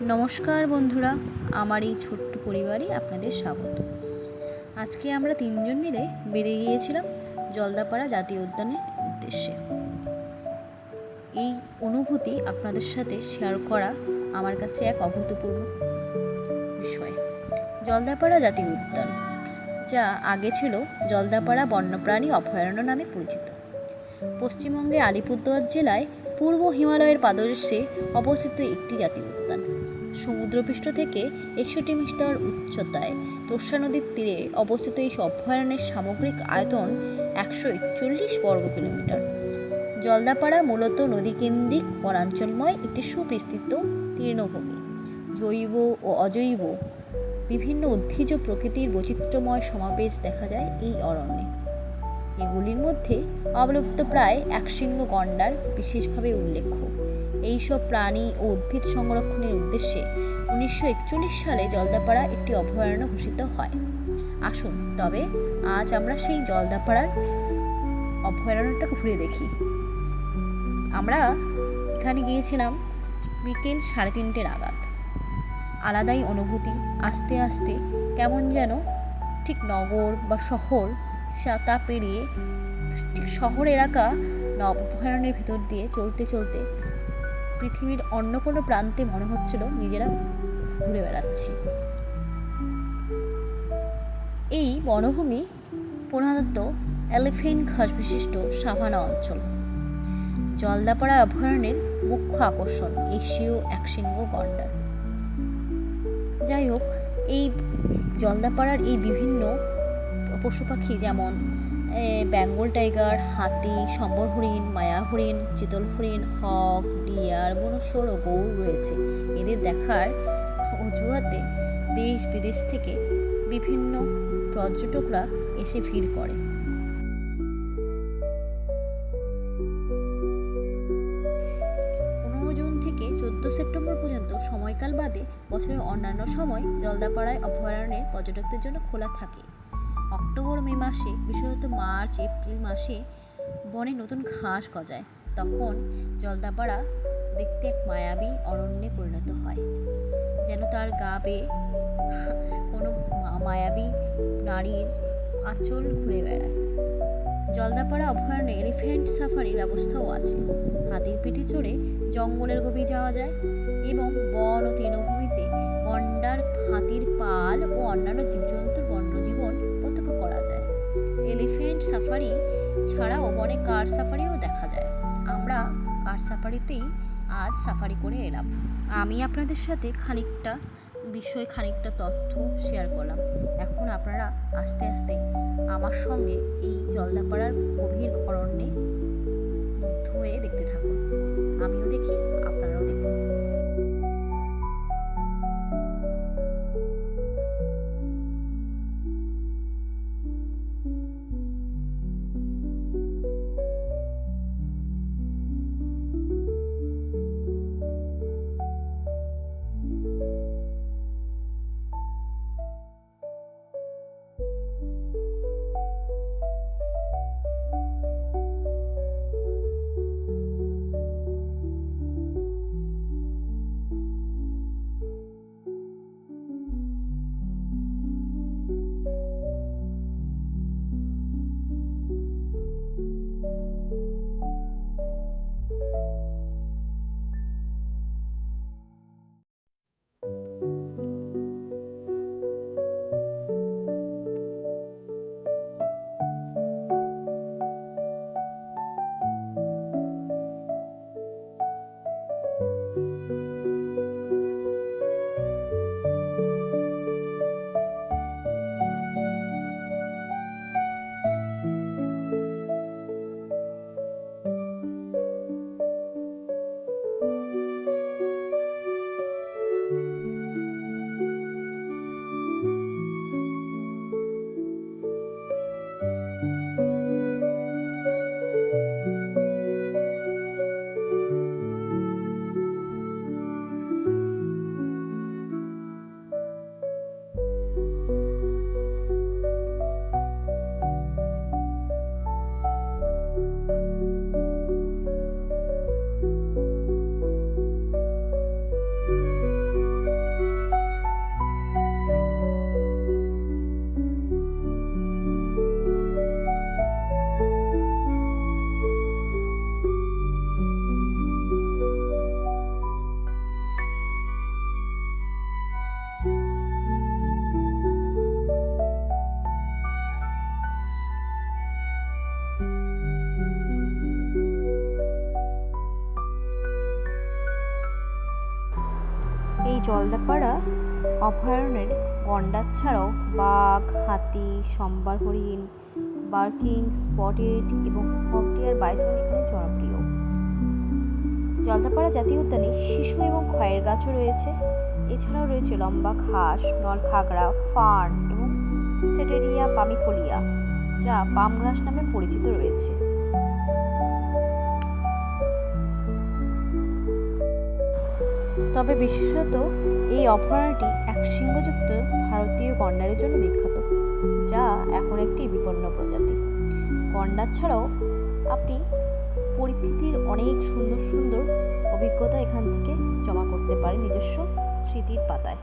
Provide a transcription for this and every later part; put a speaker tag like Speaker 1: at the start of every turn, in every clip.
Speaker 1: নমস্কার বন্ধুরা, আমার এই ছোট্ট পরিবারে আপনাদের স্বাগত। আজকে আমরা তিনজন মিলে বেরিয়ে গিয়েছিলাম জলদাপাড়া জাতীয় উদ্যানের উদ্দেশ্যে। এই অনুভূতি আপনাদের সাথে শেয়ার করা আমার কাছে এক অভূতপূর্ব বিষয়। জলদাপাড়া জাতীয় উদ্যান, যা আগে ছিল জলদাপাড়া বন্যপ্রাণী অভয়ারণ্য নামে পরিচিত। পশ্চিমবঙ্গে আলিপুরদুয়ার জেলায় পূর্ব হিমালয়ের পাদদেশে অবস্থিত একটি জাতীয় উদ্যান। সমুদ্রপৃষ্ঠ থেকে একষট্টি মিটার উচ্চতায় তোর্ষা নদীর তীরে অবস্থিত এই অভয়ারণ্যের সামগ্রিক আয়তন একশো একচল্লিশ বর্গ কিলোমিটার। জলদাপাড়া মূলত নদীকেন্দ্রিক বনাঞ্চলময় একটি সুবিস্তৃত তৃণভূমি। জৈব ও অজৈব বিভিন্ন উদ্ভিজ প্রকৃতির বৈচিত্র্যময় সমাবেশ দেখা যায় এই অরণ্যে। এগুলির মধ্যে অবলুপ্ত প্রায় একশৃঙ্গ গণ্ডার বিশেষভাবে উল্লেখ্য। এইসব প্রাণী ও উদ্ভিদ সংরক্ষণের উদ্দেশ্যে উনিশশো একচল্লিশ সালে জলদাপাড়া একটি অভয়ারণ্য ঘোষিত হয়। আসুন, তবে আজ আমরা সেই জলদাপাড়ার অভয়ারণ্যটা ঘুরে দেখি। আমরা এখানে গিয়েছিলাম বিকেল সাড়ে তিনটে নাগাদ। আলাদাই অনুভূতি, আস্তে আস্তে কেমন যেন ঠিক নগর বা শহর তা পেরিয়ে ঠিক শহর এলাকা অভয়ারণ্যের ভিতর দিয়ে চলতে চলতে পৃথিবীর অন্য কোনো প্রান্তে মনে হচ্ছিল নিজেরা ঘুরে বেড়াচ্ছি। এই বনভূমি প্রধানত এলিফেন্ট ঘাস বিশিষ্ট সাভানা অঞ্চল। জলদাপাড়া অভয়ারণ্যের মুখ্য আকর্ষণ এশীয় একশৃঙ্গ গন্ডার। যাই হোক, এই জলদাপাড়ার এই বিভিন্ন পশু পাখি যেমন বেঙ্গল টাইগার, হাতি, সম্বর হরিণ, মায়া হরিণ, চিতল হরিণ, হক, ডিয়ার মনুষ্যর ও গৌর রয়েছে। এদের দেখার অজুহাতে দেশ বিদেশ থেকে বিভিন্ন পর্যটকরা এসে ভিড় করে। সেপ্টেম্বর পর্যন্ত সময়কাল বাদে বছরের অন্যান্য সময় জলদাপাড়ায় অভয়ারণ্যের পর্যটকদের জন্য খোলা থাকে। অক্টোবর মে মাসে, বিশেষত মার্চ, এপ্রিল মাসে বনে নতুন ঘাস গজায়। তখন জলদাপাড়া দেখতে এক মায়াবী অরণ্যে পরিণত হয়, যেন তার গা বেয়ে কোনো মায়াবী নারীর আঁচল ঘুরে বেড়ায়। জলদাপাড়া অভয়ারণ্যে এলিফ্যান্ট সাফারির ব্যবস্থাও আছে। হাতির পিঠে চড়ে জঙ্গলের গভীর যাওয়া যায় এবং বন ও তৃণভূমিতে গন্ডার, হাতির পাল ও অন্যান্য জীবজন্তুর এলিফ্যান্ট সাফারি ছাড়াও বনে কার সাফারিও দেখা যায়। আমরা কার সাফারিতেই আজ সাফারি করে এলাম। আমি আপনাদের সাথে খানিকটা বিষয়, খানিকটা তথ্য শেয়ার করলাম। এখন আপনারা আস্তে আস্তে আমার সঙ্গে এই জলদাপাড়ার গভীর অরণ্যে মুগ্ধ হয়ে দেখতে থাকুন। আমিও দেখি আপনারাও জলদাপাড়া অভয়ারণ্যের গন্ডার ছাড়াও বাঘ, হাতি, সম্বার হরিণ, বার্কিং, স্পটেড এবং হকটিয়ার বাইসন এখানে জনপ্রিয়। জলদাপাড়া জাতীয় উদ্যানে শিশু এবং খয়ের গাছও রয়েছে। এছাড়াও রয়েছে লম্বা ঘাস নলখাগড়া, ফার্ন এবং সেটেরিয়া পামিফোলিয়া যা পামগ্রাস নামে পরিচিত রয়েছে। তবে বিশেষত এই অভয়ারণ্যটি এক সিংহযুক্ত ভারতীয় গন্ডারের জন্য বিখ্যাত, যা এখন একটি বিপন্ন প্রজাতি। গন্ডার ছাড়াও আপনি প্রকৃতির অনেক সুন্দর সুন্দর অভিজ্ঞতা এখান থেকে জমা করতে পারেন নিজস্ব স্মৃতির পাতায়।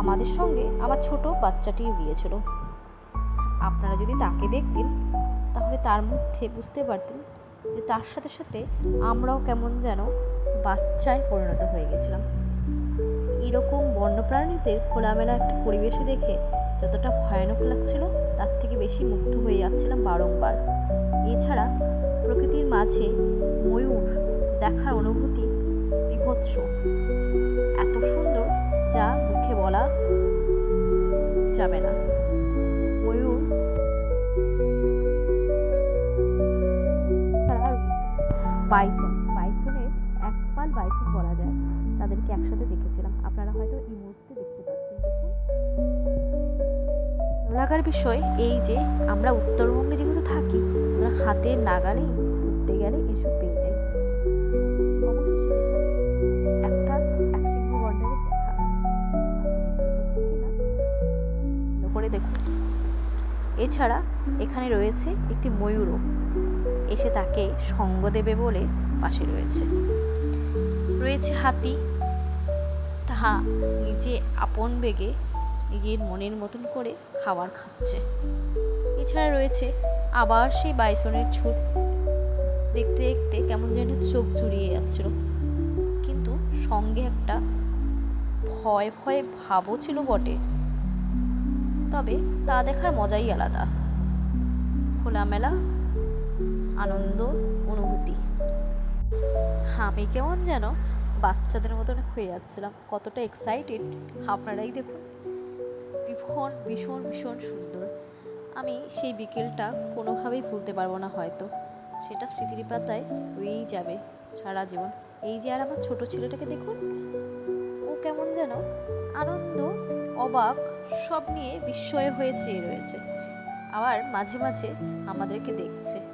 Speaker 1: আমাদের সঙ্গে আমার ছোট বাচ্চাটিও গিয়েছিল। আপনারা যদি তাকে দেখতেন, তাহলে তার মধ্যে বুঝতে পারতেন যে তার সাথে সাথে আমরাও কেমন যেন বাচ্চায় পরিণত হয়ে গেছিলাম। এরকম বন্যপ্রাণীদের খোলামেলা একটা পরিবেশে দেখে যতটা ভয়ানক লাগছিল, তার থেকে বেশি মুগ্ধ হয়ে যাচ্ছিলাম বারংবার। এছাড়া প্রকৃতির মাঝে ময়ূর দেখার অনুভূতি বিভৎস। এত সুন্দর যা মুখে বলা যাবে না। ময়ূর বাইসন বাইসনের এক পাল বাইসন বলা যায়। তাদেরকে একসাথে দেখেছিলাম। আপনারা হয়তো এই মুহূর্তে দেখতে পাচ্ছেন। লাগার বিষয় এই যে, আমরা উত্তরবঙ্গে যেহেতু থাকি, আমরা হাতের নাগালেই ঘুরতে গেলে এসব পেয়ে যাই। একটা করে দেখুন। এছাড়া এখানে রয়েছে একটি ময়ূরও। এসে তাকে সঙ্গ দেবে বলে পাশে রয়েছে। রয়েছে হাতি। তাহা নিজে আপন বেগে নিজের মনের মতন করে খাবার খাচ্ছে। এছাড়া রয়েছে আবার সেই বাইসনের ছুট। দেখতে দেখতে কেমন যেন চোখ জুড়িয়ে যাচ্ছিল। কিন্তু সঙ্গে একটা ভয় ভয় ভাবও ছিল বটে। তবে তা দেখার মজাই আলাদা। খোলামেলা আনন্দ, অনুভূতি। আমি কেমন যেন বাচ্চাদের মতন হয়ে যাচ্ছিলাম, কতটা এক্সাইটেড আপনারাই দেখুন। ভীষণ ভীষণ ভীষণ সুন্দর। আমি সেই বিকেলটা কোনোভাবেই ভুলতে পারব না হয়তো। সেটা স্মৃতির পাতায় রয়েই যাবে সারা জীবন। এই যে আর আমার ছোট ছেলেটাকে দেখুন, ও কেমন যেন আনন্দ, অবাক, সব নিয়ে বিস্ময় হয়ে চেয়ে রয়েছে। আবার মাঝে মাঝে আমাদেরকে দেখছে।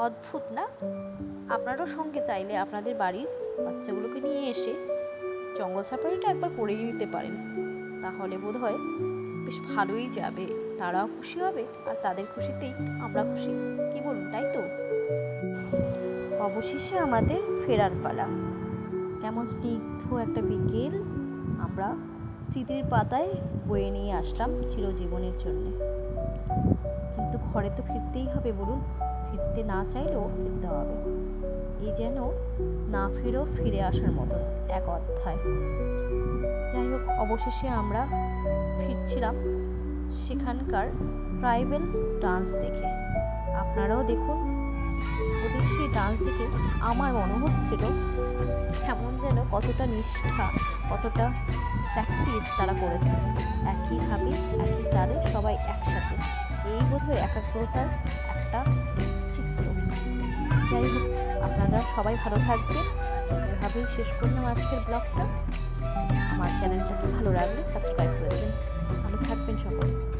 Speaker 1: অদ্ভুত না? আপনারও সঙ্গে চাইলে আপনাদের বাড়ির বাচ্চাগুলোকে নিয়ে এসে জঙ্গল সাফারিটা একবার করেই নিতে পারেন। তাহলে বোধ হয় বেশ ভালোই যাবে। তারাও খুশি হবে আর তাদের খুশিতেই আমরা খুশি। কি বলুন, তাই তো? অবশেষে আমাদের ফেরার পালা। কেমন স্নিগ্ধ একটা বিকেল। আমরা স্মৃতির পাতায় বয়ে নিয়ে আসলাম চিরজীবনের জন্যে। কিন্তু ঘরে তো ফিরতেই হবে বলুন। ফিরতে না চাইলেও ফিরতে হবে। এই যেন না ফিরেও ফিরে আসার মতন এক অধ্যায়। যাই হোক, অবশেষে আমরা ফিরছিলাম সেখানকার ট্রাইবেল ডান্স দেখে। আপনারাও দেখুন, ওদের সেই ডান্স দেখে আমার মনে হচ্ছিল কেমন যেন কতটা নিষ্ঠা, কতটা প্র্যাকটিস তারা করেছে। একইভাবে, একই তারে সবাই একসাথে। এই বোধহয় একাগ্রতার একটা চিত্র। যাই হোক, আপনারা সবাই ভালো থাকবেন। এভাবেই শেষ করলাম আজকের ব্লগটা। আমার চ্যানেলটাকে ভালো লাগলে সাবস্ক্রাইব করে দেবেন। ভালো থাকবেন সকলে।